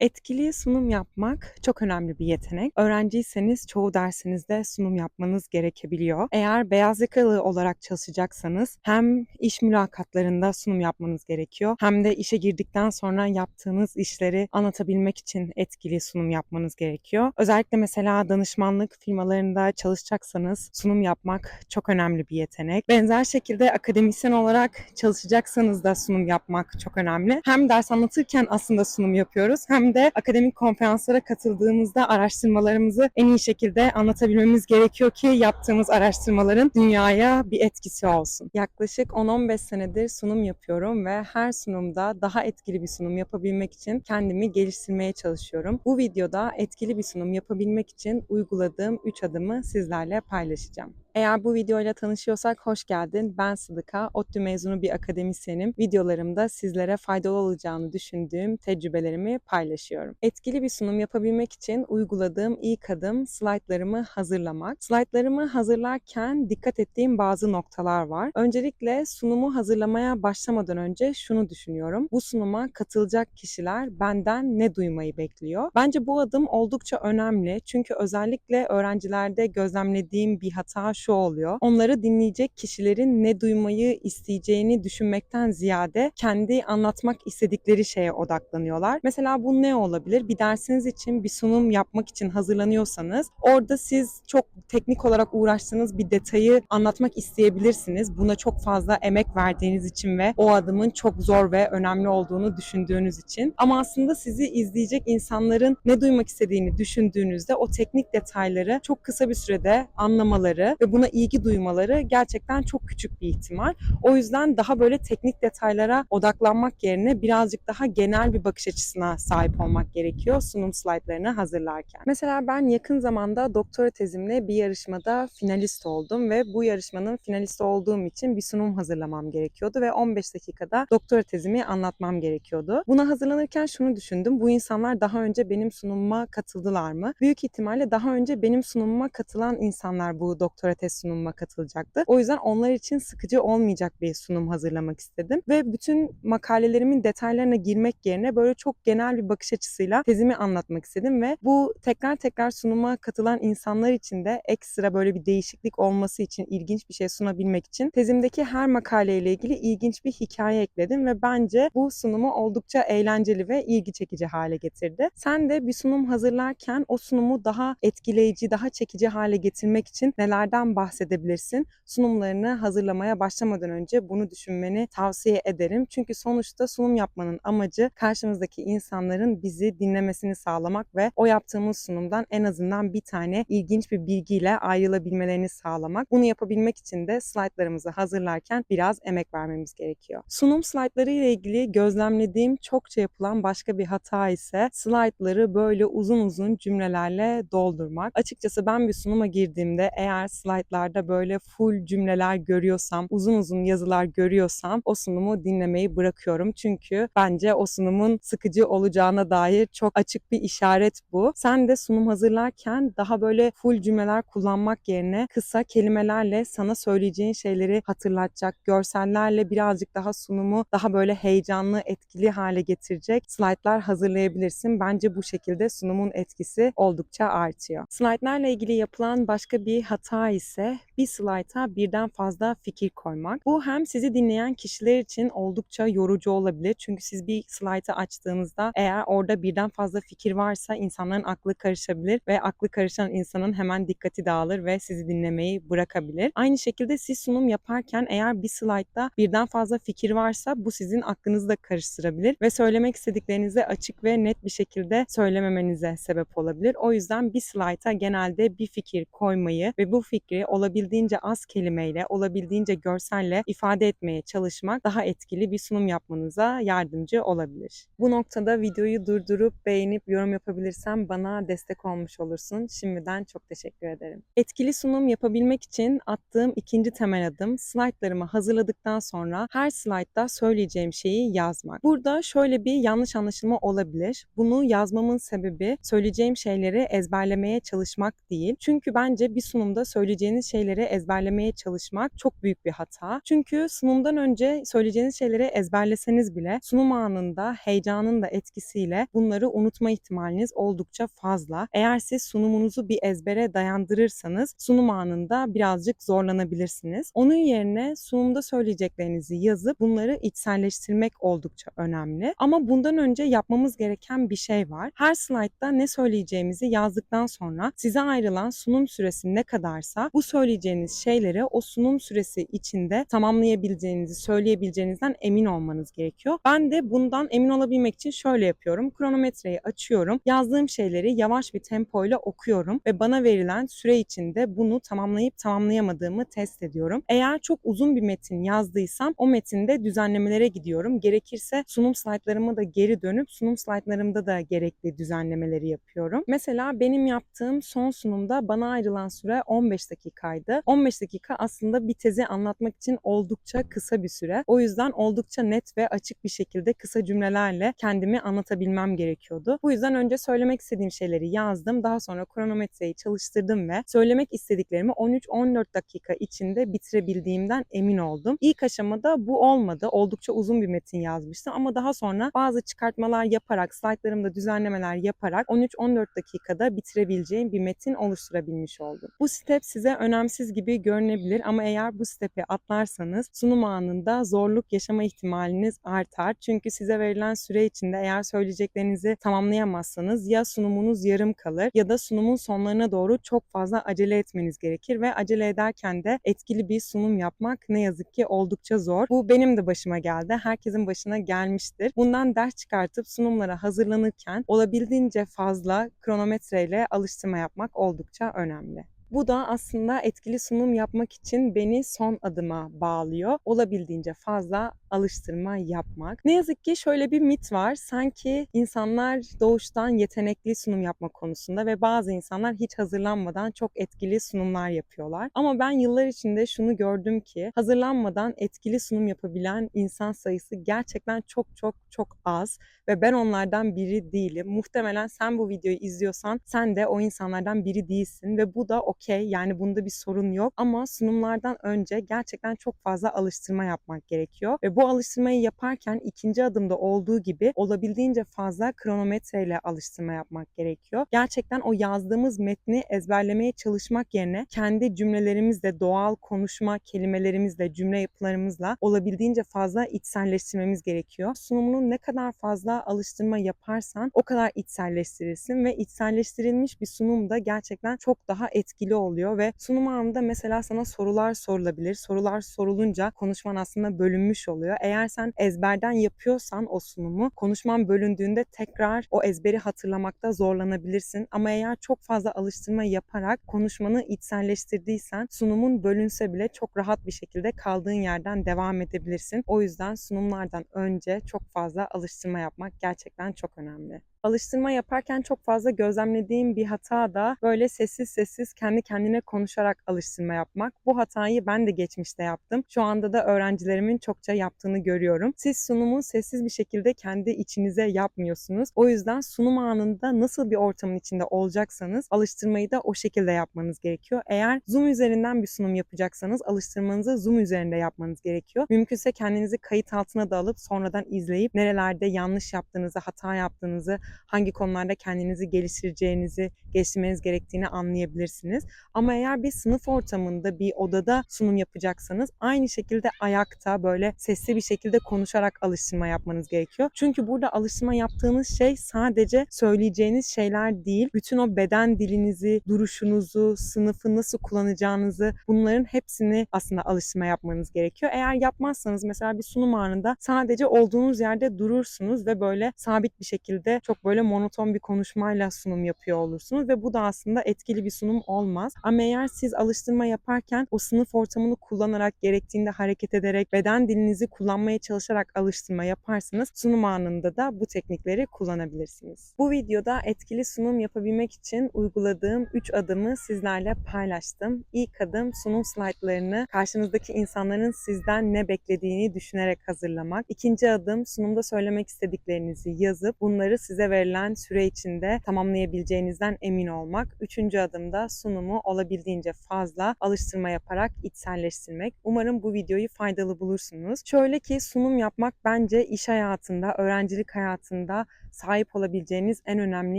Etkili sunum yapmak çok önemli bir yetenek. Öğrenciyseniz çoğu dersinizde sunum yapmanız gerekebiliyor. Eğer beyaz yakalı olarak çalışacaksanız hem iş mülakatlarında sunum yapmanız gerekiyor hem de işe girdikten sonra yaptığınız işleri anlatabilmek için etkili sunum yapmanız gerekiyor. Özellikle mesela danışmanlık firmalarında çalışacaksanız sunum yapmak çok önemli bir yetenek. Benzer şekilde akademisyen olarak çalışacaksanız da sunum yapmak çok önemli. Hem ders anlatırken aslında sunum yapıyoruz hem de akademik konferanslara katıldığımızda araştırmalarımızı en iyi şekilde anlatabilmemiz gerekiyor ki yaptığımız araştırmaların dünyaya bir etkisi olsun. Yaklaşık 10-15 senedir sunum yapıyorum ve her sunumda daha etkili bir sunum yapabilmek için kendimi geliştirmeye çalışıyorum. Bu videoda etkili bir sunum yapabilmek için uyguladığım 3 adımı sizlerle paylaşacağım. Eğer bu videoyla tanışıyorsak hoş geldin. Ben Sıdıka, ODTÜ mezunu bir akademisyenim. Videolarımda sizlere faydalı olacağını düşündüğüm tecrübelerimi paylaşıyorum. Etkili bir sunum yapabilmek için uyguladığım ilk adım slaytlarımı hazırlamak. Slaytlarımı hazırlarken dikkat ettiğim bazı noktalar var. Öncelikle sunumu hazırlamaya başlamadan önce şunu düşünüyorum. Bu sunuma katılacak kişiler benden ne duymayı bekliyor? Bence bu adım oldukça önemli. Çünkü özellikle öğrencilerde gözlemlediğim bir hata şu oluyor. Onları dinleyecek kişilerin ne duymayı isteyeceğini düşünmekten ziyade kendi anlatmak istedikleri şeye odaklanıyorlar. Mesela bu ne olabilir? Bir dersiniz için bir sunum yapmak için hazırlanıyorsanız orada siz çok teknik olarak uğraştığınız bir detayı anlatmak isteyebilirsiniz. Buna çok fazla emek verdiğiniz için ve o adımın çok zor ve önemli olduğunu düşündüğünüz için. Ama aslında sizi izleyecek insanların ne duymak istediğini düşündüğünüzde o teknik detayları çok kısa bir sürede anlamaları ve buna ilgi duymaları gerçekten çok küçük bir ihtimal. O yüzden daha böyle teknik detaylara odaklanmak yerine birazcık daha genel bir bakış açısına sahip olmak gerekiyor sunum slaytlarını hazırlarken. Mesela ben yakın zamanda doktora tezimle bir yarışmada finalist oldum ve bu yarışmanın finalisti olduğum için bir sunum hazırlamam gerekiyordu ve 15 dakikada doktora tezimi anlatmam gerekiyordu. Buna hazırlanırken şunu düşündüm. Bu insanlar daha önce benim sunumuma katıldılar mı? Büyük ihtimalle daha önce benim sunumuma katılan insanlar bu doktora tez sunumuma katılacaktı. O yüzden onlar için sıkıcı olmayacak bir sunum hazırlamak istedim ve bütün makalelerimin detaylarına girmek yerine böyle çok genel bir bakış açısıyla tezimi anlatmak istedim ve bu tekrar tekrar sunuma katılan insanlar için de ekstra böyle bir değişiklik olması için ilginç bir şey sunabilmek için tezimdeki her makaleyle ilgili ilginç bir hikaye ekledim ve bence bu sunumu oldukça eğlenceli ve ilgi çekici hale getirdi. Sen de bir sunum hazırlarken o sunumu daha etkileyici, daha çekici hale getirmek için nelerden bahsedebilirsin? Sunumlarını hazırlamaya başlamadan önce bunu düşünmeni tavsiye ederim. Çünkü sonuçta sunum yapmanın amacı karşımızdaki insanların bizi dinlemesini sağlamak ve o yaptığımız sunumdan en azından bir tane ilginç bir bilgiyle ayrılabilmelerini sağlamak. Bunu yapabilmek için de slaytlarımızı hazırlarken biraz emek vermemiz gerekiyor. Sunum slaytları ile ilgili gözlemlediğim çokça yapılan başka bir hata ise slaytları böyle uzun uzun cümlelerle doldurmak. Açıkçası ben bir sunuma girdiğimde eğer slaytlarda böyle full cümleler görüyorsam, uzun uzun yazılar görüyorsam o sunumu dinlemeyi bırakıyorum. Çünkü bence o sunumun sıkıcı olacağına dair çok açık bir işaret bu. Sen de sunum hazırlarken daha böyle full cümleler kullanmak yerine kısa kelimelerle sana söyleyeceğin şeyleri hatırlatacak, görsellerle birazcık daha sunumu daha böyle heyecanlı, etkili hale getirecek slaytlar hazırlayabilirsin. Bence bu şekilde sunumun etkisi oldukça artıyor. Slaytlarla ilgili yapılan başka bir hata ise bir slayta birden fazla fikir koymak. Bu hem sizi dinleyen kişiler için oldukça yorucu olabilir. Çünkü siz bir slaytı açtığınızda eğer orada birden fazla fikir varsa insanların aklı karışabilir ve aklı karışan insanın hemen dikkati dağılır ve sizi dinlemeyi bırakabilir. Aynı şekilde siz sunum yaparken eğer bir slaytta birden fazla fikir varsa bu sizin aklınızı da karıştırabilir ve söylemek istediklerinizi açık ve net bir şekilde söylememenize sebep olabilir. O yüzden bir slayta genelde bir fikir koymayı ve bu fikri olabildiğince az kelimeyle, olabildiğince görselle ifade etmeye çalışmak daha etkili bir sunum yapmanıza yardımcı olabilir. Bu noktada videoyu durdurup beğenip yorum yapabilirsem bana destek olmuş olursun. Şimdiden çok teşekkür ederim. Etkili sunum yapabilmek için attığım ikinci temel adım slaytlarımı hazırladıktan sonra her slaytta söyleyeceğim şeyi yazmak. Burada şöyle bir yanlış anlaşılma olabilir. Bunu yazmamın sebebi söyleyeceğim şeyleri ezberlemeye çalışmak değil. Çünkü bence bir sunumda söyleyeceğiniz söyleyeceğiniz şeyleri ezberlemeye çalışmak çok büyük bir hata. Çünkü sunumdan önce söyleyeceğiniz şeyleri ezberleseniz bile sunum anında heyecanın da etkisiyle bunları unutma ihtimaliniz oldukça fazla. Eğer siz sunumunuzu bir ezbere dayandırırsanız sunum anında birazcık zorlanabilirsiniz. Onun yerine sunumda söyleyeceklerinizi yazıp bunları içselleştirmek oldukça önemli. Ama bundan önce yapmamız gereken bir şey var. Her slaytta ne söyleyeceğimizi yazdıktan sonra size ayrılan sunum süresi ne kadarsa bu söyleyeceğiniz şeyleri o sunum süresi içinde tamamlayabileceğinizi, söyleyebileceğinizden emin olmanız gerekiyor. Ben de bundan emin olabilmek için şöyle yapıyorum. Kronometreyi açıyorum. Yazdığım şeyleri yavaş bir tempoyla okuyorum ve bana verilen süre içinde bunu tamamlayıp tamamlayamadığımı test ediyorum. Eğer çok uzun bir metin yazdıysam o metinde düzenlemelere gidiyorum. Gerekirse sunum slaytlarıma da geri dönüp sunum slaytlarımda da gerekli düzenlemeleri yapıyorum. Mesela benim yaptığım son sunumda bana ayrılan süre 15 dakikaydı. 15 dakika aslında bir tezi anlatmak için oldukça kısa bir süre. O yüzden oldukça net ve açık bir şekilde kısa cümlelerle kendimi anlatabilmem gerekiyordu. Bu yüzden önce söylemek istediğim şeyleri yazdım. Daha sonra kronometreyi çalıştırdım ve söylemek istediklerimi 13-14 dakika içinde bitirebildiğimden emin oldum. İlk aşamada bu olmadı. Oldukça uzun bir metin yazmıştım ama daha sonra bazı çıkartmalar yaparak, slaytlarımda düzenlemeler yaparak 13-14 dakikada bitirebileceğim bir metin oluşturabilmiş oldum. Bu step size önemsiz gibi görünebilir ama eğer bu stepi atlarsanız sunum anında zorluk yaşama ihtimaliniz artar. Çünkü size verilen süre içinde eğer söyleyeceklerinizi tamamlayamazsanız ya sunumunuz yarım kalır ya da sunumun sonlarına doğru çok fazla acele etmeniz gerekir ve acele ederken de etkili bir sunum yapmak ne yazık ki oldukça zor. Bu benim de başıma geldi. Herkesin başına gelmiştir. Bundan ders çıkartıp sunumlara hazırlanırken olabildiğince fazla kronometreyle alıştırma yapmak oldukça önemli. Bu da aslında etkili sunum yapmak için beni son adıma bağlıyor. Olabildiğince fazla alıştırma yapmak. Ne yazık ki şöyle bir mit var. Sanki insanlar doğuştan yetenekli sunum yapma konusunda ve bazı insanlar hiç hazırlanmadan çok etkili sunumlar yapıyorlar. Ama ben yıllar içinde şunu gördüm ki hazırlanmadan etkili sunum yapabilen insan sayısı gerçekten çok çok çok az ve ben onlardan biri değilim. Muhtemelen sen bu videoyu izliyorsan sen de o insanlardan biri değilsin ve bu da okey yani bunda bir sorun yok ama sunumlardan önce gerçekten çok fazla alıştırma yapmak gerekiyor ve bu alıştırmayı yaparken ikinci adımda olduğu gibi olabildiğince fazla kronometreyle alıştırma yapmak gerekiyor. Gerçekten o yazdığımız metni ezberlemeye çalışmak yerine kendi cümlelerimizle, doğal konuşma kelimelerimizle, cümle yapılarımızla olabildiğince fazla içselleştirmemiz gerekiyor. Sunumunu ne kadar fazla alıştırma yaparsan o kadar içselleştirirsin ve içselleştirilmiş bir sunum da gerçekten çok daha etkili oluyor ve sunum anında mesela sana sorular sorulabilir. Sorular sorulunca konuşman aslında bölünmüş oluyor. Eğer sen ezberden yapıyorsan o sunumu konuşman bölündüğünde tekrar o ezberi hatırlamakta zorlanabilirsin. Ama eğer çok fazla alıştırma yaparak konuşmanı içselleştirdiysen sunumun bölünse bile çok rahat bir şekilde kaldığın yerden devam edebilirsin. O yüzden sunumlardan önce çok fazla alıştırma yapmak gerçekten çok önemli. Alıştırma yaparken çok fazla gözlemlediğim bir hata da böyle sessiz sessiz kendi kendine konuşarak alıştırma yapmak. Bu hatayı ben de geçmişte yaptım. Şu anda da öğrencilerimin çokça yaptığını görüyorum. Siz sunumu sessiz bir şekilde kendi içinize yapmıyorsunuz. O yüzden sunum anında nasıl bir ortamın içinde olacaksanız alıştırmayı da o şekilde yapmanız gerekiyor. Eğer Zoom üzerinden bir sunum yapacaksanız alıştırmanızı Zoom üzerinde yapmanız gerekiyor. Mümkünse kendinizi kayıt altına da alıp sonradan izleyip nerelerde yanlış yaptığınızı, hata yaptığınızı, hangi konularda kendinizi geliştireceğinizi, geliştirmeniz gerektiğini anlayabilirsiniz. Ama eğer bir sınıf ortamında, bir odada sunum yapacaksanız aynı şekilde ayakta böyle sesli bir şekilde konuşarak alıştırma yapmanız gerekiyor. Çünkü burada alıştırma yaptığınız şey sadece söyleyeceğiniz şeyler değil, bütün o beden dilinizi, duruşunuzu, sınıfı nasıl kullanacağınızı bunların hepsini aslında alıştırma yapmanız gerekiyor. Eğer yapmazsanız mesela bir sunum anında sadece olduğunuz yerde durursunuz ve böyle sabit bir şekilde çok böyle monoton bir konuşmayla sunum yapıyor olursunuz ve bu da aslında etkili bir sunum olmaz. Ama eğer siz alıştırma yaparken o sınıf ortamını kullanarak gerektiğinde hareket ederek beden dilinizi kullanmaya çalışarak alıştırma yaparsanız sunum anında da bu teknikleri kullanabilirsiniz. Bu videoda etkili sunum yapabilmek için uyguladığım 3 adımı sizlerle paylaştım. İlk adım sunum slaytlarını karşınızdaki insanların sizden ne beklediğini düşünerek hazırlamak. İkinci adım sunumda söylemek istediklerinizi yazıp bunları size verilen süre içinde tamamlayabileceğinizden emin olmak. Üçüncü adımda sunum sunumu olabildiğince fazla alıştırma yaparak içselleştirmek. Umarım bu videoyu faydalı bulursunuz. Şöyle ki sunum yapmak bence iş hayatında, öğrencilik hayatında sahip olabileceğiniz en önemli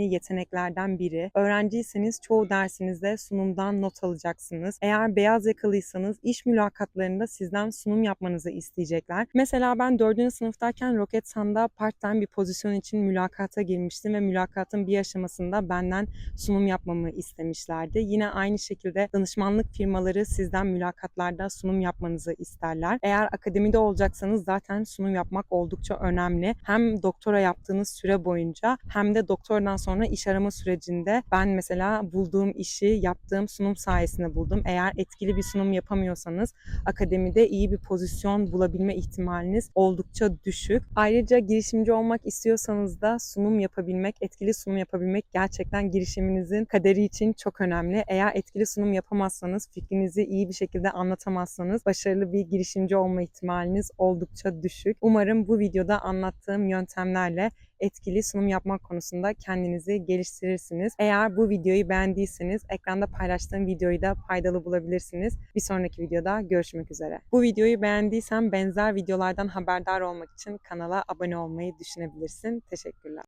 yeteneklerden biri. Öğrenciyseniz çoğu dersinizde sunumdan not alacaksınız. Eğer beyaz yakalıysanız iş mülakatlarında sizden sunum yapmanızı isteyecekler. Mesela ben 4. sınıftayken Roketsan'da part-time bir pozisyon için mülakata girmiştim ve mülakatın bir aşamasında benden sunum yapmamı istemişlerdi. Yine aynı şekilde danışmanlık firmaları sizden mülakatlarda sunum yapmanızı isterler. Eğer akademide olacaksanız zaten sunum yapmak oldukça önemli. Hem doktora yaptığınız boyunca hem de doktordan sonra iş arama sürecinde ben mesela bulduğum işi yaptığım sunum sayesinde buldum. Eğer etkili bir sunum yapamıyorsanız akademide iyi bir pozisyon bulabilme ihtimaliniz oldukça düşük. Ayrıca girişimci olmak istiyorsanız da sunum yapabilmek, etkili sunum yapabilmek gerçekten girişiminizin kaderi için çok önemli. Eğer etkili sunum yapamazsanız, fikrinizi iyi bir şekilde anlatamazsanız başarılı bir girişimci olma ihtimaliniz oldukça düşük. Umarım bu videoda anlattığım yöntemlerle etkili sunum yapmak konusunda kendinizi geliştirirsiniz. Eğer bu videoyu beğendiyseniz ekranda paylaştığım videoyu da faydalı bulabilirsiniz. Bir sonraki videoda görüşmek üzere. Bu videoyu beğendiysen benzer videolardan haberdar olmak için kanala abone olmayı düşünebilirsin. Teşekkürler.